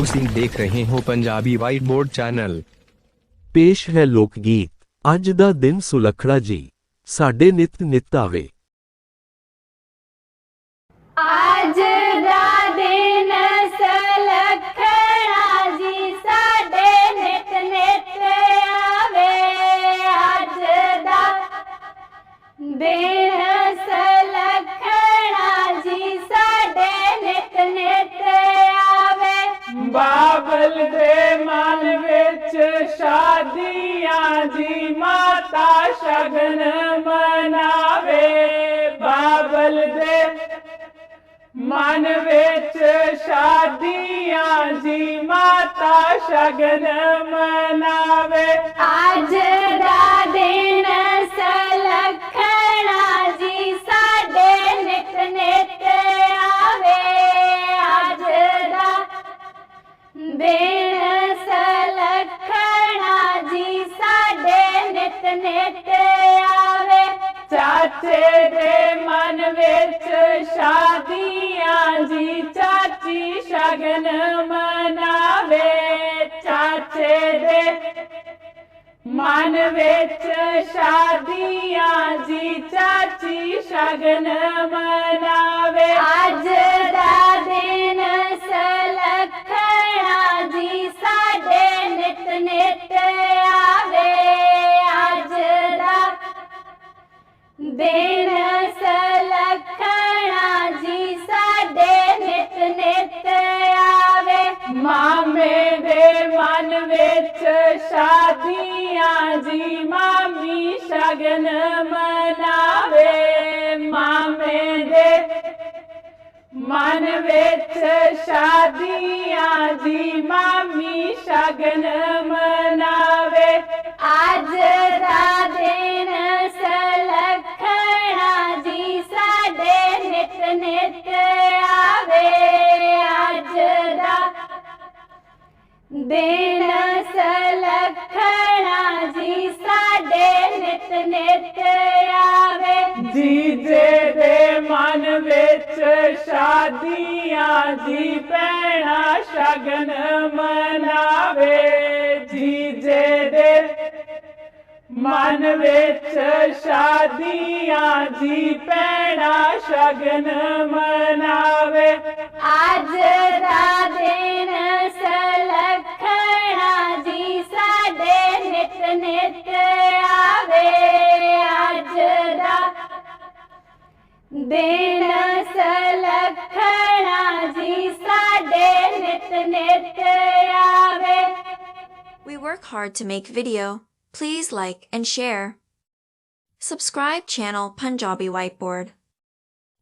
ਤੁਸੀਂ ਦੇਖ ਰਹੇ ਹੋ ਪੰਜਾਬੀ ਵਾਈਟ ਬੋਰਡ ਚੈਨਲ ਪੇਸ਼ ਹੈ ਲੋਕ ਗੀਤ ਅੱਜ ਦਾ ਦਿਨ ਸੁਲਖੜਾ ਜੀ ਸਾਡੇ ਨਿਤ ਨਿਤ ਆਵੇ ਅੱਜ ਦਾ ਦਿਨ ਸਲਖਣਾ ਜੀ ਸਾਡੇ ਨਿਤ ਨਿਤ ਆਵੇ ਅੱਜ ਦਾ ਦਿਨ ਬਾਬਲ ਦੇ ਮਨ ਵਿੱਚ ਸ਼ਾਦੀਆਂ ਜੀ ਮਾਤਾ ਸ਼ਗਨ ਮਨਾਵੇ। ਬਾਬਲ ਦੇ ਮਨ ਵਿੱਚ ਸ਼ਾਦੀਆਂ ਜੀ ਮਾਤਾ ਸ਼ਗਨ ਮਨਾਵੇ। ਅੱਜ ਚਾਚੇ ਦੇ ਮਨ ਵਿੱਚ ਸ਼ਾਦੀਆਂ ਜੀ, ਚਾਚੀ ਸ਼ਗਨ ਮਨਾਵੇ। ਚਾਚੇ ਦੇ ਮਨ ਵਿੱਚ ਸ਼ਾਦੀਆਂ ਜੀ, ਚਾਚੀ ਸ਼ਗਨ ਮਨਾਵੇ। ਅੱਜ ਦੇਣ ਸਲਖਣਾ ਜੀ ਸਾਡੇ ਨਿਤ ਨਿਤ ਆਵੇ। ਮਾਮੇ ਦੇ ਮਨ ਵਿੱਚ ਸ਼ਾਦੀਆਂ ਜੀ, ਮਾਮੀ ਸ਼ਗਨ ਮਨਾਵੇ। ਮਾਮੇ ਦੇ ਮਨ ਵਿੱਚ ਸ਼ਾਦੀਆਂ ਜੀ, ਮਾਮੀ ਸ਼ਗਨ ਮਨਾਵੇ। नित आवे आज दा दिन सलखना जी साडे नित नित आवे। जी जे दे मन विच शादियाँ, जी पैणा शगन मनावे। जी जे दे मन विच शादियाँ, जी पैणा शगन मनावे आज जी नित नित आवे आज जी नित नित आवे We work hard to make video. Please like and share. Subscribe channel Punjabi Whiteboard.